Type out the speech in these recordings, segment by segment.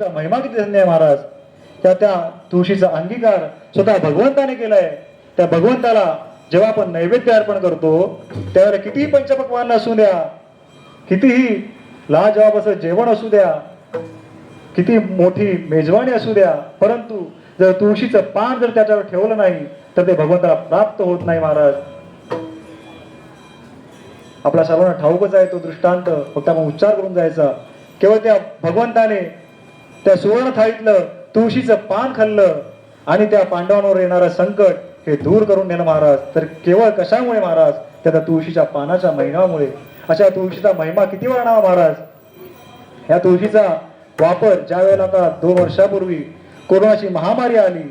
महिमा किती धन्य आहे महाराज. त्या त्या तुळशीचा अंगीकार स्वतः भगवंताने केलाय. त्या भगवंताला जेव्हा आपण नैवेद्य अर्पण करतो त्यावेळेला कितीही पंचपक्वान असू द्या कितीही लाजवाब जेवण असू द्या किती मोठी मेजवानी असू द्या परंतु जर तुळशीचं पान जर त्याच्यावर ठेवलं नाही तर ते भगवंताला प्राप्त होत नाही महाराज. आपल्या सर्वांना ठाऊकच आहे तो दृष्टांत. फक्त आपण उच्चार करून जायचा. केवळ त्या भगवंताने त्या सुवर्ण थाळीतलं तुळशीचं पान खाल्लं आणि त्या पांडवांवर येणारं संकट हे दूर करून नेलं महाराज. तर केवळ कशामुळे महाराज? त्या त्या तुळशीच्या पानाच्या महिमामुळे. अशा तुळशीचा महिमा किती वर्णावा महाराज? या तुळशीचा वापर ज्या वेळेला आता दोन वर्षापूर्वी कोरोनाची महामारी आली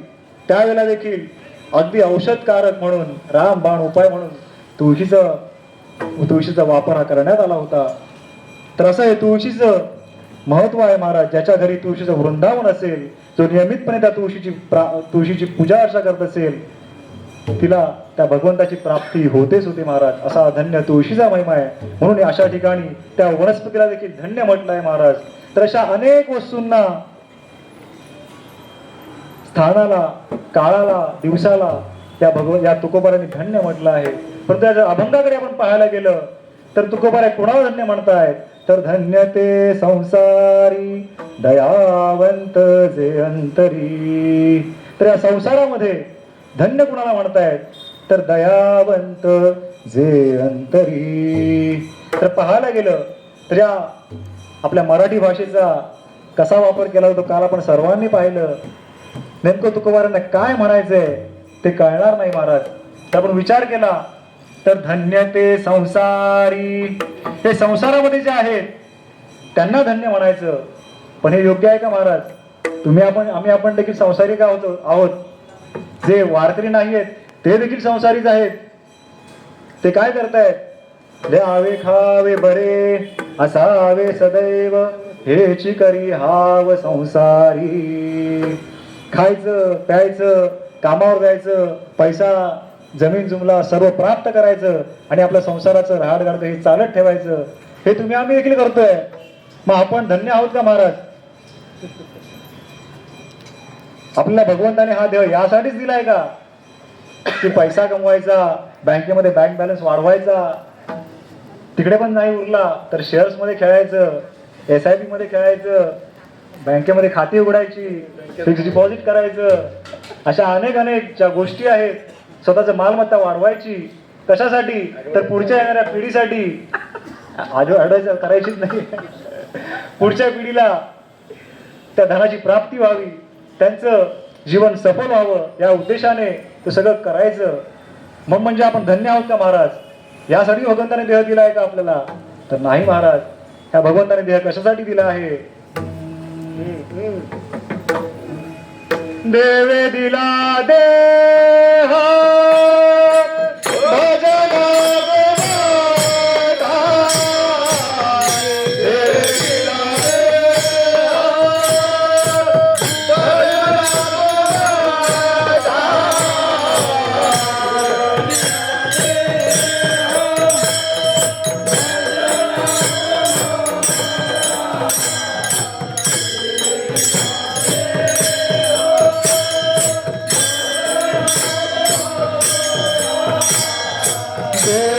त्यावेळेला देखील अगदी औषधकारक म्हणून रामबाण उपाय म्हणून तुळशीचं तुळशीचा वापर हा करण्यात आला होता. तर असं हे तुळशीचं महत्त्व आहे महाराज ज्याच्या घरी तुळशीचं वृंदावन असेल जो नियमितपणे त्या तुळशीची तुळशीची पूजा अर्चा करत असेल तिला त्या भगवंताची प्राप्ती होतेच होते महाराज. असा धन्य तुळशीचा महिमा आहे. म्हणून अशा ठिकाणी त्या वनस्पतीला देखील धन्य म्हटलं आहे महाराज. तर अशा अनेक वस्तूंना स्थानाला काळाला दिवसाला त्या भगव या तुकोबाराने धन्य म्हटलं आहे. पण त्या अभंगाकडे आपण पाहायला गेलं तर तुकोबारा कोणाला धन्य म्हणतायत? तर धन्य ते संसारी दयावंत जे अंतरी. तर या संसारामध्ये धन्य कुणाला म्हणतायत तर दयावंत जे अंतरी. तर पाहायला गेलं तर या आपल्या मराठी भाषेचा कसा वापर केला होतो काल आपण सर्वांनी पाहिलं. नेमकं तुकोबारांना काय म्हणायचंय ते कळणार नाही महाराज. तर आपण विचार केला तर धन्य ते संसारी. ते संसारामध्ये जे आहेत त्यांना धन्य म्हणायचं. पण हे योग्य आहे का महाराज? तुम्ही आपण आम्ही आपण देखील संसारी का होतो? आहोत. जे वारकरी नाही आहेत ते देखील संसारीच आहेत. ते काय करतायत? द्यावे खावे बरे असावे सदैव. हेची करी हाव संसारी. खायचं प्यायचं कामावर जायचं पैसा जमीन जुमला सर्व प्राप्त करायचं आणि आपल्या संसाराचं राहाड गाडतं हे चालत ठेवायचं हे तुम्ही आम्ही देखील करतोय. मग आपण धन्य आहोत का महाराज? आपल्याला भगवंताने हा देव यासाठीच दिलाय का? की पैसा कमवायचा बँकेमध्ये बँक बॅलन्स वाढवायचा. तिकडे पण नाही उरला तर शेअर्समध्ये खेळायचं एस आय पी मध्ये खेळायचं बँकेमध्ये खाती उघडायची फिक्स डिपॉझिट करायचं अशा अनेक अनेक ज्या गोष्टी आहेत स्वतःच मालमत्ता वाढवायची. कशासाठी? तर पुढच्या येणाऱ्या पिढीसाठी. आजो अडवायचं करायचीच नाही. पुढच्या पिढीला त्या धनाची प्राप्ती व्हावी. त्यांचं जीवन सफल व्हावं. या उद्देशाने ते सगळं करायचं. मग म्हणजे आपण धन्य आहोत का महाराज? यासाठी भगवंताने देह दिला आहे का आपल्याला? तर नाही महाराज. ह्या भगवंताने देह कशासाठी दिला आहे? देवे दिला देह Yeah.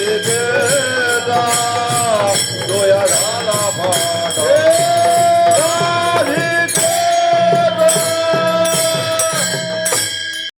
Veda